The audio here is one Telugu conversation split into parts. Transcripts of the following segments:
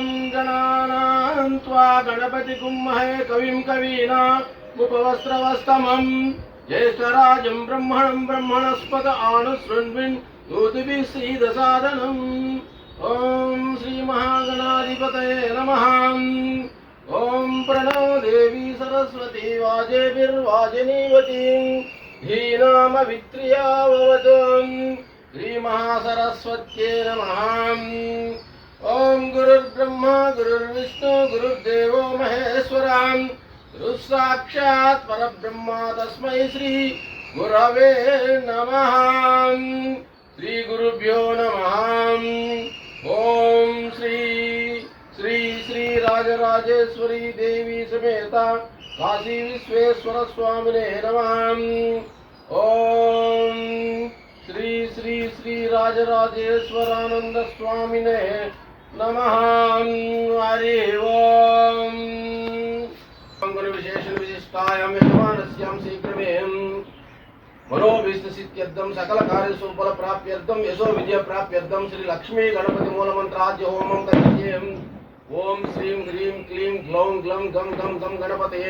गणानां त्वा गणपतिकुम्महे कविं कवीना उपवस्त्रवस्तमम्। ज्येष्ठराजं ब्रह्मणं ब्रह्मणस्पद सीदसादनम्। ॐ श्रीमहागणाधिपतये नमः। ॐ प्रणो देवी सरस्वती वाजेभिर्वाजिनीवती। धीनामवित्रियाववतु श्रीमहासरस्वत्यै नमः। ॐ गुरुर्ब्रह्मा गुरुर्विष्णु, गुरुर्देवो महेश्वराम् गुरुः साक्षात् परब्रह्मा तस्मै श्री गुरवे नमः। श्रीगुरुभ्यो नमः। ॐ श्री श्री श्री राजराजेश्वरी देवी समेता काशी विश्वेश्वर स्वामिने नमः। ॐ श्री श्री श्री राजराजेश्वरानंद स्वामिने నమ హరి ఓం. పంగుని విశేషణ విశిష్టాయం యజమానస్యాం శీఘ్రమేం. మనోభిష్టసిద్ధ్యర్థం సకల కార్యసూఫల ప్రాప్యర్థం యశో విజయ ప్రాప్యర్థం శ్రీ లక్ష్మీ గణపతి మూలమంత్రాద్య హోమం కర్యేయం ఓం శ్రీం హ్రీం క్లీం గ్లౌం గ్లం గం గం గం గణపతే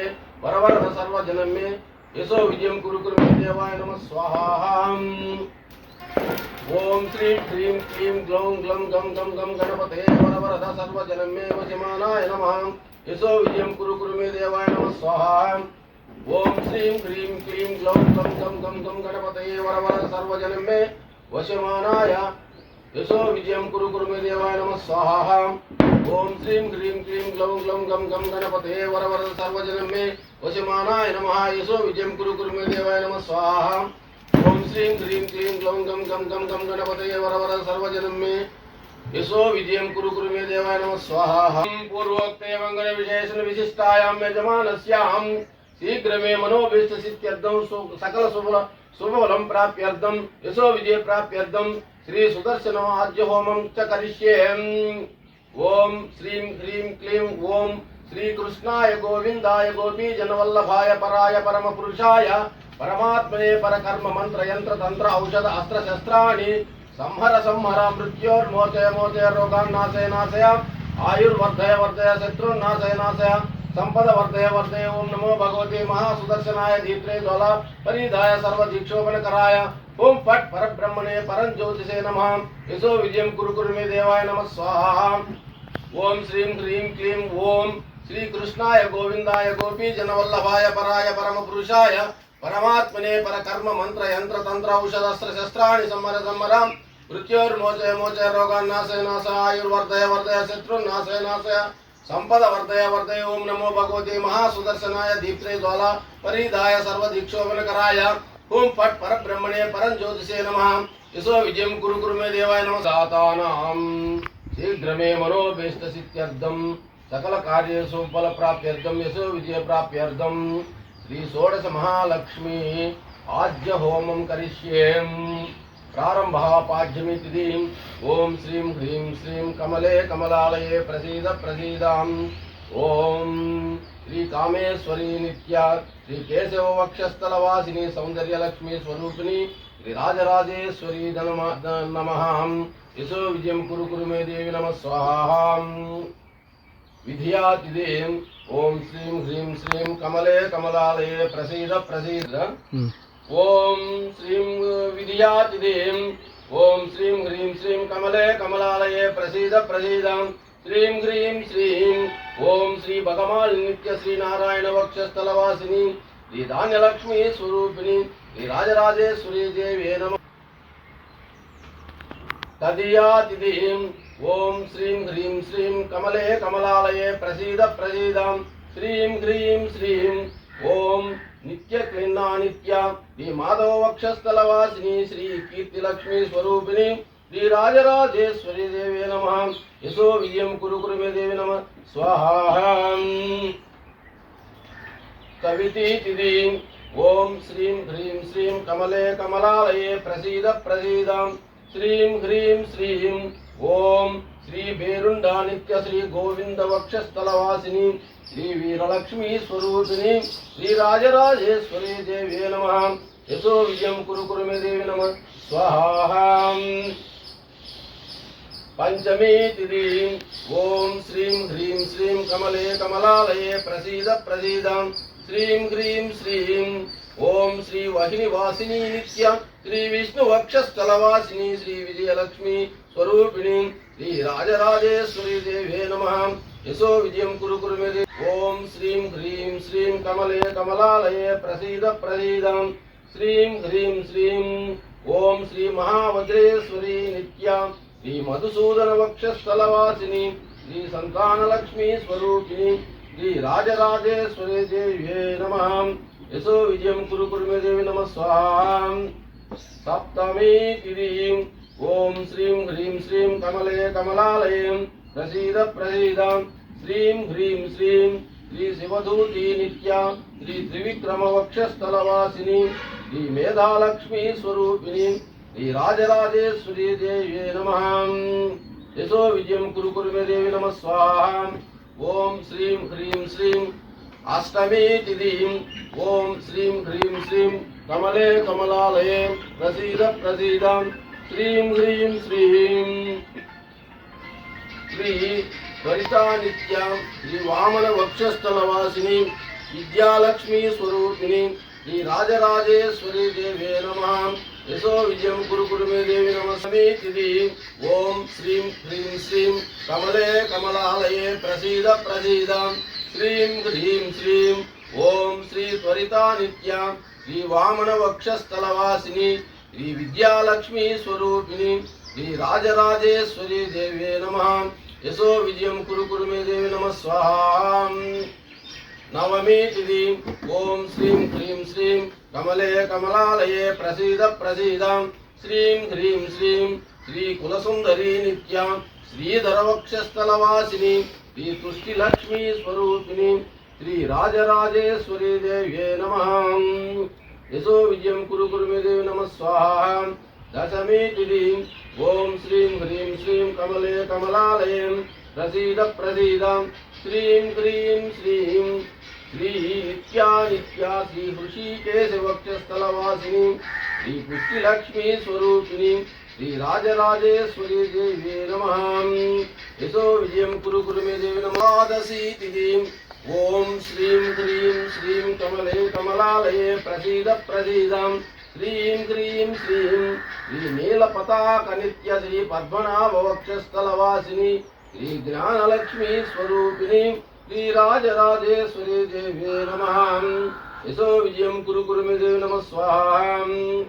వరవరద సర్వజనమే యశో విజయం కురు దేవాయ నమ స్వాహాం ఓం శ్రీం హ్రీం క్లీం గ్లౌం గ్లం గం గం గం గణపతే వరవరద సర్వజనమే వశమానాయ నమ. యశో విజయం కురు కురు మే దేవాయ నమ. స్వాహ. ఓం శ్రీం హ్రీం క్లీం గ్లౌం గం గం గం గం గణపతే వరవరద సర్వజనం మే వశమానాయ. యశో విజయం కురు కురు మే దేవాయ నమ. స్వాహ. ఓం శ్రీం హ్రీం క్లీం గ్లౌం గ్లం గం గం గణపతే వరవరద సర్వజనం మే వశమానాయ నమ. యశో విజయం కురు కురు మే దేవాయ నమ. స్వాహ. ఓం శ్రీం హ్రీం క్లీం క్లౌం గం గం గం గం గణపతయే వరవర సర్వజనం మే. యశో విజయం కురు కురు మే దేవాయ నమ స్వాహ. పూర్వోక్తే మంగళ విశేషణ విశిష్టాయాం యజమానస్యాం శీఘ్రమే మనోభీష్ట సిద్ధ్యర్థం సకల శుభల శుభఫలం ప్రాప్యర్థం. యశో విజయ ప్రాప్యర్థం. శ్రీ సుదర్శన ఆద్య హోమం చ కరిష్యే. ఓం శ్రీం హ్రీం క్లీం ఓం శ్రీకృష్ణాయ గోవిందాయ గోపీజనవల్లభాయ పరాయ పరమ పురుషాయ పరమాత్మనే పరకర్మ మంత్ర యంత్ర తంత్ర ఔషధ అస్త్ర శస్త్రాణి సంహర సంహర మృత్యోర్మోచయ మోచయ రోగాన్ నాశయ నాశయ ఆయుర్వర్ధయ వర్ధయ శత్రుర్నాశయ నాశయ సంపద వర్ధయ వర్ధయ ఓం నమో భగవతే మహాసుదర్శనాయ దీప్రే జ్వల పరిధాయ సర్వ దీక్షోపనకరాయ ఓం ఫట్ పరబ్రహ్మణే పరం జ్యోతిషే నమ యశో విజయం కురు కురు మే దేవాయ నమ స్వాహ ఓం శ్రీం హ్రీం క్లీం ఓం శ్రీకృష్ణాయ గోవిందాయ గోపీ జనవల్లభాయ పరాయ పరమ పురుషాయ పరమాత్మనే పరకర్మ మంత్ర యంత్ర తంత్ర ఔషధస్త్ర శస్త్రాన్ని సంహర సంహర. మృత్యోర్మోచయ మోచయ రోగాన్ నాశయ నాశ ఆయుర్వర్ధయ వర్ధయ శత్రుర్నాశయ నాశయ సంపద వర్ధయ వర్ధయ ఓం నమో భగవతే మహాసుదర్శనాయ దీప్తే జ్వాల పరిధాయ సర్వ దీక్షోపనకరాయ ఓం ఫట్ పరబ్రహ్మణే పరం జ్యోతిషే నమ. యశో విజయం కురు కురు మే దేవాయ నమ. సాతానాం. శీఘ్రమే మనోభీష్ట సిద్ధ్యర్థం. సకల కార్యేషు ఫల ప్రాప్త్యర్థం యశో విజయ ప్రాప్త్యర్థం. శ్రీ షోడశ మహాలక్ష్మి ఆద్య హోమం కరిష్యేం. ప్రారంభ పాఠ్యమితి ఓం శ్రీం హ్రీం శ్రీం కమలే కమలాలయే ప్రసీద ప్రసీదాం. ఓం శ్రీ కామేశ్వరీ నిత్య శ్రీ కేశవ వక్షస్థలవాసిని సౌందర్యలక్ష్మి స్వరూపిణి శ్రీ రాజరాజేశ్వరీ నమ యశో విజయం కురు కురు మే దేవి నమ స్వాహాం. విధియాతిదేం ఓం శ్రీం హ్రీం శ్రీం కమలే కమలాలయే ప్రసీద ప్రసీద. ఓం శ్రీం విధియాతిదేం ఓం శ్రీం హ్రీం శ్రీం కమలే కమలాలయే ప్రసీద ప్రసీద. శ్రీం హ్రీం శ్రీం. ఓం శ్రీ భగవాన్ నిత్య శ్రీ నారాయణ వక్షస్థలవాసిని. శ్రీ ధాన్యలక్ష్మి స్వరూపిణి. శ్రీ రాజరాజేశ్వరీ దేవే నమ. తదియాతిథిం ఓం శ్రీం హ్రీం శ్రీం కమలే కమలాలయే ప్రసీద ప్రసీదాం. శ్రీం హ్రీం శ్రీం ఓం నిత్య క్లిన్నానిత్య శ్రీ మాధవ వక్షస్థలవాసిని శ్రీ కీర్తిలక్ష్మి స్వరూపిణి శ్రీ రాజరాజేశ్వరి దేవి నమ. యశో విజయం కురు కురు మే దేవి నమ. స్వాహాం. కవితీతిథి ఓం శ్రీం హ్రీం శ్రీం కమలే కమలాలయే ప్రసీద ప్రసీదాం. శ్రీం హ్రీం శ్రీం ఓం శ్రీ భేరుండా నిత్య శ్రీ గోవింద వక్షస్థలవాసిని శ్రీ వీరలక్ష్మీ స్వరూపిణి శ్రీ రాజరాజేశ్వరి దేవి నమ. యశో విజయం కురు కురు మే దేవి నమ. స్వాహాం. పంచమీ తిథి. ఓం శ్రీం హ్రీం శ్రీం కమలే కమలాలయే ప్రసీద ప్రసీదాం. శ్రీం హ్రీం శ్రీం. ఓం శ్రీ వాహిని వాసిని నిత్య శ్రీ విష్ణు వక్షస్థలవాసిని శ్రీ విజయలక్ష్మి స్వరూపిణి శ్రీ రాజరాజేశ్వరి దేవే నమ యశో విజయం కురు కురు మే ఓం శ్రీం హ్రీం శ్రీం కమలే కమలాలయే ప్రసీద ప్రసీదం శ్రీం హ్రీం శ్రీం ఓం శ్రీ మహావజ్రేశ్వరి నిత్య శ్రీ మధుసూదన వక్షస్థలవాసిని శ్రీ సంతానలక్ష్మీ స్వరూపిణి శ్రీ రాజరాజేశ్వరి దేవ్యే నమ యశో విజయం కురు కురు మే దేవి నమ స్వాహం సప్తమీ తిరిగి ఓం శ్రీం హ్రీం శ్రీం కమలే కమలాలయం ప్రసీద ప్రసీదాం. శ్రీం హ్రీం శ్రీం శ్రీ శివధూతి నిత్య శ్రీ త్రివిక్రమ వక్షస్థలవాసిని శ్రీ మేధాలక్ష్మీ స్వరూపిణి శ్రీ రాజరాజేశ్వరి దేవే నమ. యశో విజయం కురు కురు మే దేవి నమ స్వాహ. ఓం శ్రీం హ్రీం శ్రీం అష్టమీ తిథిం. ఓం శ్రీం హ్రీం శ్రీం కమలే కమలాలయే ప్రసీద ప్రసీదాం. శ్రీం హ్రీం శ్రీం శ్రీ త్వరితా శ్రీ వామన వక్షస్థల వాసిని విద్యాలక్ష్మీ స్వరూపిణి శ్రీ రాజరాజేశ్వరి దేవే నమ యశో విజయం కురు కురు మే దేవి నమ సమీతిథి ఓం శ్రీం హ్రీం శ్రీం కమలే కమలాలయే ప్రసీద ప్రసీద శ్రీం హ్రీం శ్రీం ఓం శ్రీ త్వరితానిత్య శ్రీ వామన వక్షస్థల వాసిని శ్రీ విద్యాలక్ష్మీ స్వరూపిణి శ్రీ రాజరాజేశ్వరి దేవే నమ. యశో విజయం కురు కురు మే దేవి నమ. స్వాహం. నవమి తిథి. ఓం శ్రీం హ్రీం శ్రీం కమలే కమలాలయే ప్రసీద ప్రసీదాం. శ్రీం హ్రీం శ్రీం శ్రీ కులసుందరి నిత్య శ్రీధర వక్షస్థలవాసిని శ్రీ తుష్టి లక్ష్మీ స్వరూపిణి శ్రీ రాజరాజేశ్వరి దేవ్యే నమ. యశో విజయం కురు కురు మే దేవి నమ స్వాహ దశమి తిథి ఓం శ్రీం హ్రీం శ్రీం కమలే కమలాలయే ప్రసీద ప్రసీదాం శ్రీం హ్రీం శ్రీం శ్రీ నిత్యా నిత్యా శ్రీ హృషికేశ వక్షస్థలవాసిని శ్రీ పుష్టిలక్ష్మీ స్వరూపిణి శ్రీ రాజరాజేశ్వరి దేవే నమ యశో విజయం కురు ఓం శ్రీం హ్రీం శ్రీం కమలే కమలాలయే ప్రసీద ప్రసీదం. శ్రీం హ్రీం శ్రీం శ్రీ నీల పతాక నిత్య శ్రీ పద్మనాభవక్షస్థలవాసిని శ్రీ జ్ఞానలక్ష్మీ స్వరూపిణి శ్రీ రాజరాజేశ్వరి దేవే నమ. యశో విజయం కురు కురు మే దేవి నమ స్వాహం.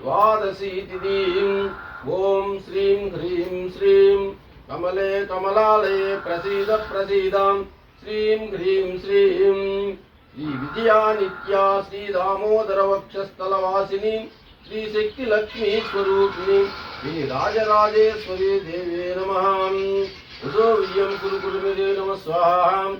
ద్వాదశీ తిథి. ఓం శ్రీం హ్రీం శ్రీం కమలే కమలాలయే ప్రసీద ప్రసీదం. శ్రీం హ్రీం శ్రీం. శ్రీ విజయా నిత్యా శ్రీ దామోదర వక్షస్థలవాసిని శ్రీ శక్తి లక్ష్మీ స్వరూపిణి శ్రీ రాజరాజేశ్వరి దేవే నమ. ఉదో విజయం కురు కుటుంబే నమ స్వాహ.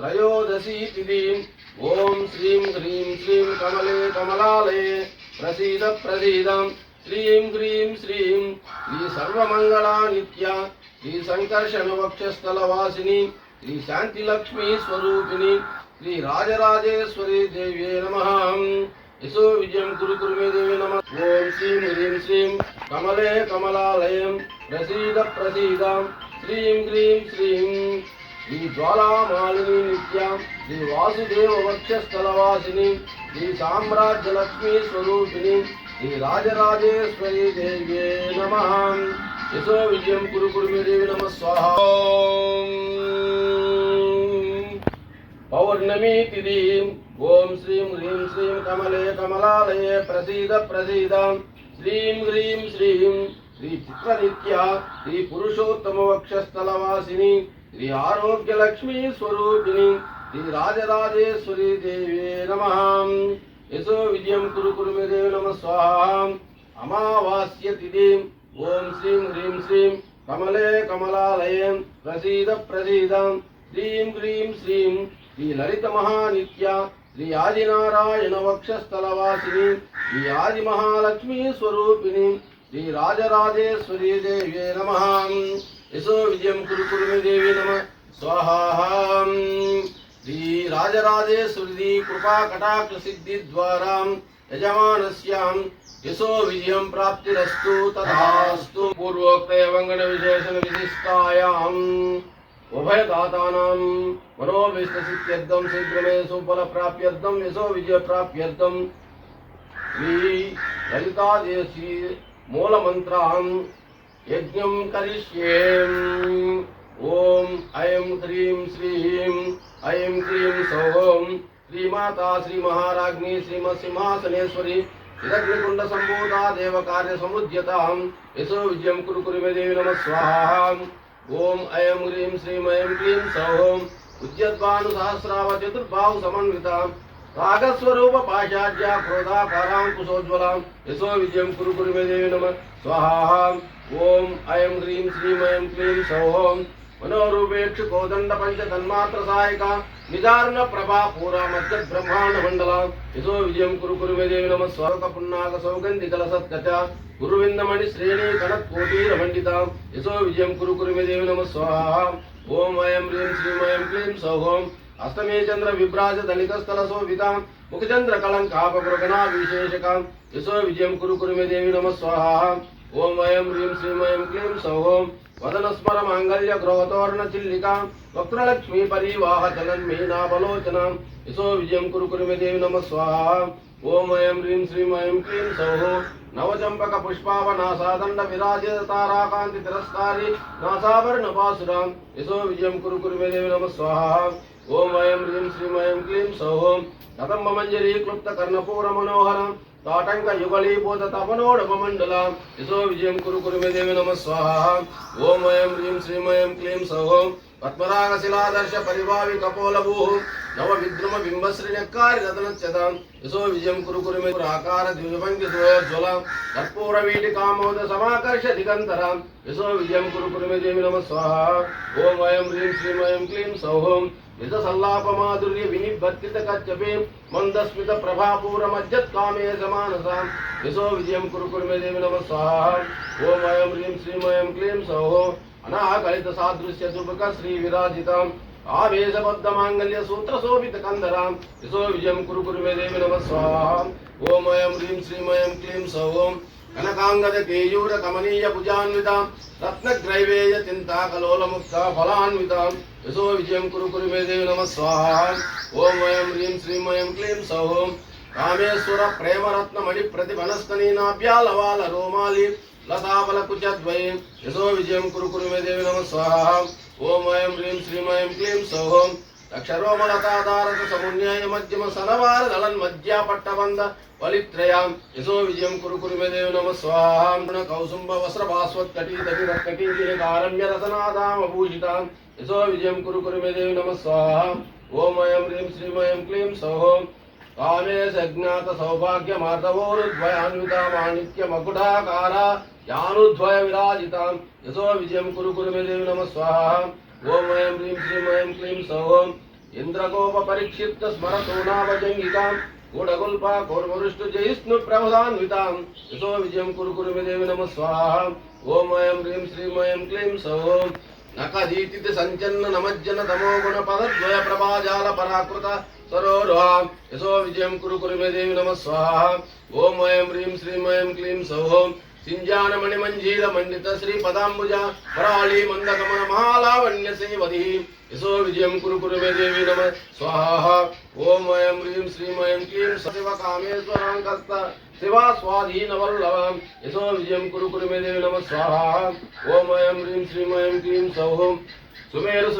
త్రయోదశీ తిథి. ఓం శ్రీం హ్రీం శ్రీం కమలే కమలాలే ప్రసీద ప్రసీదం. శ్రీం హ్రీం శ్రీం. శ్రీ సర్వమంగళా నిత్య శ్రీ సంకర్షణ వక్షస్థల వాసిని శ్రీ శాంతి లక్ష్మీ స్వరూపిణి శ్రీ రాజరాజేశ్వరి దేవ్యే నమ. యశో విజయం కురు కురు దేవి నమ. ఓం శ్రీం హ్రీం శ్రీం కమలే కమలాలయం ప్రసీద ప్రసీదాం. శ్రీం హ్రీం శ్రీం శ్రీ జ్వాలామాలిని నిత్య. శ్రీ వాసుదేవ వక్షస్థలవాసిని శ్రీ సామ్రాజ్య లక్ష్మీ స్వరూపిణి శ్రీ రాజరాజేశ్వరి దేవ్యే నమ. యశో విజయం కురు కురు దేవి నమ. స్వాహ. పౌర్ణమీ తిథి ఓం శ్రీం హ్రీం శ్రీం కమలే కమలాలయే ప్రసీద ప్రసీద శ్రీం హ్రీం శ్రీం శ్రీ చిత్రనిత్య శ్రీ పురుషోత్తమ వక్షస్థలవాసిని శ్రీ ఆరోగ్య లక్ష్మీ స్వరూపిణి శ్రీ రాజరాజేశ్వరి దేవే నమ యశో విజయం కురు కురు మే దేవి నమ స్వాహ అమావాస్య తిథి ఓం శ్రీం హ్రీం శ్రీం కమలే కమలాలయం ప్రసీద ప్రసీదం శ్రీం హ్రీం శ్రీం శ్రీ లలిత మహానిత్య శ్రీ ఆదినారాయణ వక్షస్థలవాసిని శ్రీ ఆది మహాలక్ష్మీ స్వరూపిణి శ్రీ రాజరాజేశ్వరి దేవే నమ. యశో విజయం కురు కురు దేవి నమ. స్వాహాం శ్రీ రాజరాజేశ్వరి కృపా కటాక్ష సిద్ధి ద్వారా యజమానస్యాం. యశో విజయం ప్రాప్తిరస్తు తథాస్తు పూర్వోక్త ఏవంగణ విశేషణ విశిష్టాయాం. ఉభయదాతానాం మనోవిష్టసిద్ధ్యర్థం శీఘ్రమే సుఫల ప్రాప్యర్థం యశో విజయ ప్రాప్యర్థం శ్రీ లలితాదేశీ మూలమంత్రాం యజ్ఞం కరిష్యే ఓం ఐం హ్రీం శ్రీం ఐం క్లీం సౌం శ్రీమాతా శ్రీ మహారాజ్ఞి శ్రీమత్ సింహాసనేశ్వరి ఇదగ్నికుండ సంభూతా దేవ కార్య సముద్యతాం యశో విజయం కురు కురుమే దేవి నమ స్వాహా ఓం ఐం హ్రీం శ్రీం ఐం క్లీం సౌం ఉద్యద్భాను సహస్రావ చతుర్బాహు సమన్వితాం రాగస్వరూప పాశాఢ్య క్రోధాకారాం కుశోజ్వలాం యశో విజయం మనోరూపేక్ష కోదండ పంచ తన్మాత్ర సహాయక నిజారుణ ప్రభా పూరా మధ్య బ్రహ్మాండ మండల. యశో విజయం కురు కురుమే దేవి నమ స్వరక పున్నాక సౌగంధి కల సత్కచ గురువిందమణి శ్రేణి కనత్ కోటీర మండిత యశో విజయం కురు కురుమే దేవి నమ స్వాహ. ఓం అయం హ్రీం శ్రీమయం క్లీం సౌహోం. అష్టమే చంద్ర విభ్రాజ ధనికస్థల శోభితాం. ముఖచంద్ర కళంకాపగృగణా విశేషకాం. యశో విజయం కురు కురుమే దేవి నమ స్వాహ. ఓం అయం హ్రీం శ్రీమయం క్లీం సౌహోం. వదనస్మర మాంగళ్య గృహతోరణ చిల్లిక వక్రలక్ష్మీ పరివాహ జగన్మీనావలోచనాం యశో విజయం కురు కురుమే దేవి నమ స్వాహ. ఓం అయం హ్రీం శ్రీం అయం క్లీం సౌహో నవచంపక పుష్పావనాసాదండ విరాజిత తారాకాంతి తిరస్కారి నాసాభరణ పాసురాం. యశో విజయం కురు కురుమే దేవి నమ స్వాహ. ఓం అయం హ్రీం శ్రీం అయం క్లీం సౌహోం కదంబ మంజరీ క్లుప్త కర్ణపూర మనోహరం. తాటంక యుగళీభూత తపనోడమ మండలం యశో విజయం కురు కురుమే దేవి నమ స్వాహా. ఓం అయం హ్రీం శ్రీం అయం క్లీం సౌహోం. పద్మరాగ శిలాదర్శ పరిభావి కపోలభూ నవ విద్రుమ బింబశ్రీ నెక్కారి రతనచ్చతాం యశో విజయం కురు కురుమే ఆకార ద్విజభంగి ద్వయోజ్వలం కర్పూర వీటి కామోద సమాకర్ష దిగంతరాం. యశో విజయం కురు కురుమే దేవి నమ స్వాహా. ఓం అయం హ్రీం శ్రీం అయం క్లీం సౌహోం నిజ సల్లాప మాధుర్య వినివర్తిత కచ్చపే మందస్మిత ప్రభాపూర మధ్యత్ కామే సమానసాం యశో విజయం కురు కురుమే దేవి నమ స్వాహా ఓం అయం హ్రీం శ్రీం అయం క్లీం సౌహో అనాకలిత సాదృశ్య దుర్భక శ్రీ విరాజితాం ఆవేశబద్ధ మాంగళ్య సూత్ర శోభిత కందరాం యశో విజయం కురు కురుమే దేవి నమ స్వాహా ఓం అయం హ్రీం శ్రీం అయం క్లీం సౌహోం కనకాంగద కేయూర కమనీయ భుజాన్వితాం రత్నగ్రైవేయ చింతాకలోల ముక్త ఫలాన్వితాం యశో విజయం కురు కురు మే దేవి నమ స్వాహా ఓం వయం హ్రీం శ్రీం వయం క్లీం సౌహోం రామేశ్వర ప్రేమరత్న మణి ప్రతిభనస్తనీనాభ్యాలవాల రోమాలి లతాబల కుచద్వయం యశో విజయం కురు కురు మే దేవి నమ స్వాహా ఓం వయం హ్రీం శ్రీం వయం క్లీం సౌహోం అక్షరోమలతాదారక సమున్యాయ మధ్యమ సనవార దళన్ మధ్య పట్టబంద వలిత్రయాం యశో విజయం కురు కురు మే దేవి నమ స్వాహాం గుణ కౌసుంబ వస్త్ర భాస్వత్ కటీతటి రత్నకింకిని కారణ్య రతనాదామభూషితాం యశో విజయం కురు కురు మే దేవి నమ స్వాహ. ఓం అయం హ్రీం శ్రీమయం క్లీం సౌహోం. కామే సజ్ఞాత సౌభాగ్య మార్దవోరుద్వయాన్విత మాణిక్య మకుటాకార యానుద్వయ విరాజితాం. యశో విజయం కురు కురు మే దేవి నమ స్వాహ. ఓం అయం హ్రీం శ్రీమయం క్లీం సౌహోం. ఇంద్రకోప పరిక్షిప్త స్మరతోనాభజంగికాం కూడగుల్ప కోర్మరుష్టు జయిష్ణు ప్రమదాన్వితాం. యశో విజయం కురు కురు మే దేవి నమ స్వాహ. ఓం అయం హ్రీం శ్రీమయం క్లీం సౌహోం. నకదీతి సంచన్న నమజ్జన తమోగుణ పదద్వయ ప్రభాజాల పరాకృత సరోరుహాం. యశో విజయం కురు కురు మే దేవి నమ స్వాహ. ఓం వయం హ్రీం శ్రీం అయం క్లీం సౌహోం. సింజాన మణి మండిత శ్రీ పదాంబుజ వరాళి మందగమన మాలా. సేవది యశో విజయం కురు కురు దేవి నమ. స్వాహా. ఓం అయం హ్రీం శ్రీం అయం శివ కామేశ్వరాంకస్త శివా స్వాధీన వల్లభం యశో విజయం కురు దేవి నమ. ఓం హ్రీం సౌహం. సుమేరు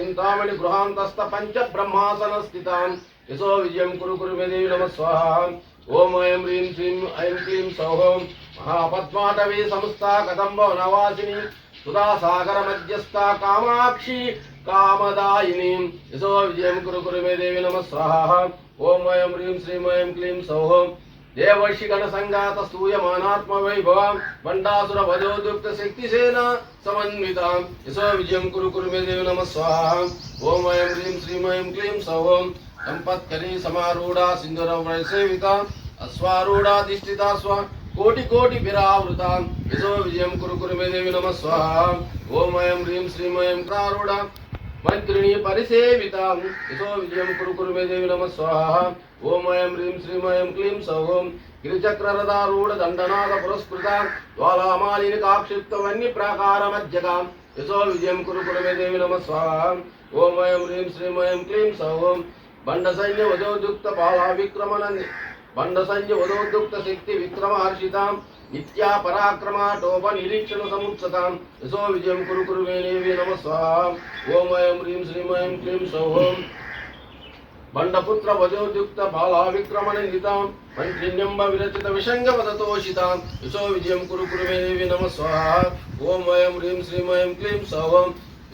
చింతామణి గృహాంతస్థ పంచ బ్రహ్మాసన స్థితాన్. యశో విజయం కురు కురు మే దేవి నమ. స్వాహా. ఓం ఐం హ్రీం శ్రీం ఐం క్లీం సౌహం. మహాపద్మాటవీ సంస్థ కదంబ నవాసిని. సుధాసాగర మధ్యస్థ కామాక్షి కామదాయిని. యశో విజయం కురు కురు మే దేవి నమ స్వాహ. ఓం వయం హ్రీం శ్రీమయం ఐం క్లీం సౌహం దేవర్షిగణ సంఘాత స్తూయమానాత్మ వైభవం. బండాసుర వజోదుక్త శక్తిసేన సమన్విత. యశో విజయం కురు కురు మే దేవి నమ స్వాహ. ఓం వయం హ్రీం శ్రీమయం క్లీం సౌహం సంపత్కరీ సమారూఢ సింధుర సేవిత. అశ్వారూఢాధిష్ఠిత స్వ. కోటి కోటి విరావృత యశో విజయం కురు కురు మే దేవి నమ స్వాహా ఓమయం హ్రీం శ్రీమయం ఐం ప్రారూఢ మంత్రిని పరిసేవితాం యశో విజయం కురు కురు మే దేవి నమ స్వాహ ఓమయం హ్రీం శ్రీమయం క్లీం సౌం గిరిచక్రరథారూఢ దండనాథ పురస్కృత జ్వాలామాలిని కాక్షిప్తవన్ని ప్రాకార మధ్యగాం యశో విజయం కురు కురు మే దేవి నమ స్వాహ ఓమయం హ్రీం శ్రీమయం క్లీం సౌం బండ సైన్య వదోద్యుక్త బాలా విక్రమనంది బండ వదోద్యుక్త శక్తి విక్రమహర్షితాం నిత్యా పరాక్రమాటోప నిరీక్షణ సముత్సతాం యశో విజయం కురు కురు మే దేవి నమ స్వాహ ఓం అయం హ్రీం శ్రీమయం క్లీం సౌం బండపుత్ర వజోద్యుక్త బాలా విక్రమ నిందితాం మంత్రిణ్యంబ విరచిత విషంగ వదతోషితాం యశో విజయం కురు కురు మే దేవి నమ స్వాహ ఓం అయం హ్రీం శ్రీమయం క్లీం సౌం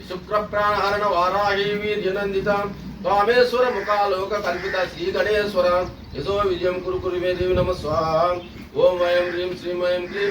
శుక్ర ప్రాణహరణ వారాహి వీర్యనందితాం కామేశ్వర ముఖాలోక కల్పిత శ్రీ గణేశ్వర యశో విజయం కురు కురు మే దేవి నమ స్వాహ ఓం వయం హ్రీం శ్రీం ఐం క్లీం